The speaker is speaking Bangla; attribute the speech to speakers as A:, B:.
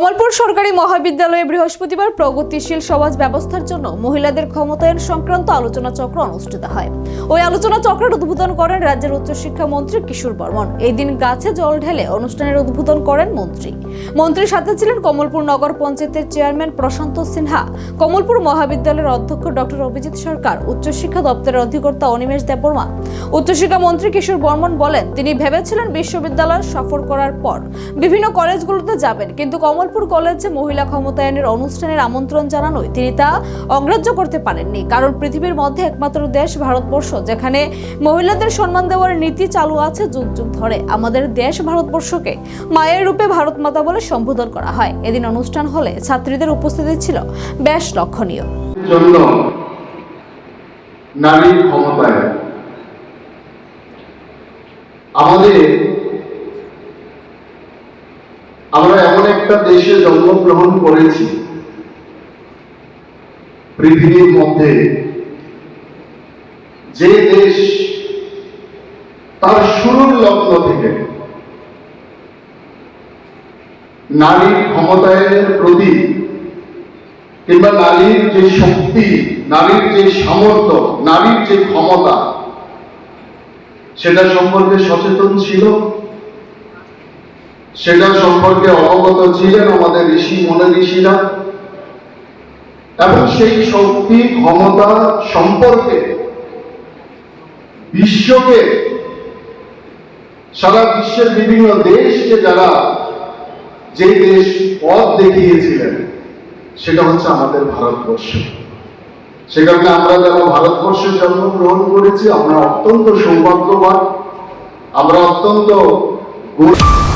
A: কমলপুর সরকারি মহাবিদ্যালয়ে বৃহস্পতিবার প্রগতিশীল সমাজ ব্যবস্থার জন্য মহিলাদের ক্ষমতায়ন সংক্রান্ত আলোচনা চক্র অনুষ্ঠিত হয়। ওই আলোচনা চক্রের উদ্বোধন করেন রাজ্যের উচ্চশিক্ষা মন্ত্রী কিশোর বর্মন। এই দিন গাছে জল ঢেলে অনুষ্ঠানের উদ্বোধন করেন মন্ত্রী। মন্ত্রীর সাথে ছিলেন কমলপুর নগর পঞ্চায়েতের চেয়ারম্যান প্রশান্ত সিনহা। কমলপুর মহাবিদ্যালয়ের অধ্যক্ষ ডক্টর অভিজিৎ সরকার, উচ্চশিক্ষা দপ্তরের অধিকর্তা অনিমেষ দেববর্মা, উচ্চশিক্ষা মন্ত্রী কিশোর বর্মন বলেন, তিনি ভেবেছিলেন বিশ্ববিদ্যালয় সফর করার পর বিভিন্ন কলেজগুলোতে যাবেন, কিন্তু কমলপুর কলেজে মহিলা ক্ষমতায়নের অনুষ্ঠানের আমন্ত্রণ জানানোয় তিনি তা অগ্রাহ্য করতে পারেননি। কারণ পৃথিবীর মধ্যে একমাত্র দেশ ভারতবর্ষ, যেখানে মহিলাদের সম্মান দেওয়ার নীতি চালু আছে যুগ যুগ ধরে। আমাদের দেশ ভারতবর্ষকে মায়ের রূপে ভারত মাতা বলে সম্বোধন করা হয়। এদিন অনুষ্ঠান হলে ছাত্রীদের উপস্থিতি ছিল বেশ লক্ষণীয়।
B: জন্য নারীর ক্ষমতায় আমাদের আমরা এমন একটা দেশে জন্মগ্রহণ করেছি, পৃথিবীর মধ্যে, যে দেশ তার শুরুর লগ্ন থেকে নারীর ক্ষমতায়নের প্রতি কিংবা নারীর যে শক্তি, নারীর যে সামর্থ্য, নারীর যে ক্ষমতা, সেটা সম্পর্কে সচেতন ছিল? সেটা সম্পর্কে অবগত ছিলেন আমাদের ঋষি, মনে ঋষিরা। এবং সেই শক্তি, ক্ষমতা সম্পর্কে বিশ্বকে, সারা বিশ্বের বিভিন্ন দেশকে যারা যে দেশ পথ দেখিয়েছিলেন, সেটা হচ্ছে আমাদের ভারতবর্ষ। সে কারণে আমরা যারা ভারতবর্ষে জন্মগ্রহণ করেছি, আমরা অত্যন্ত সৌভাগ্যবান। আমরা অত্যন্ত গৌরব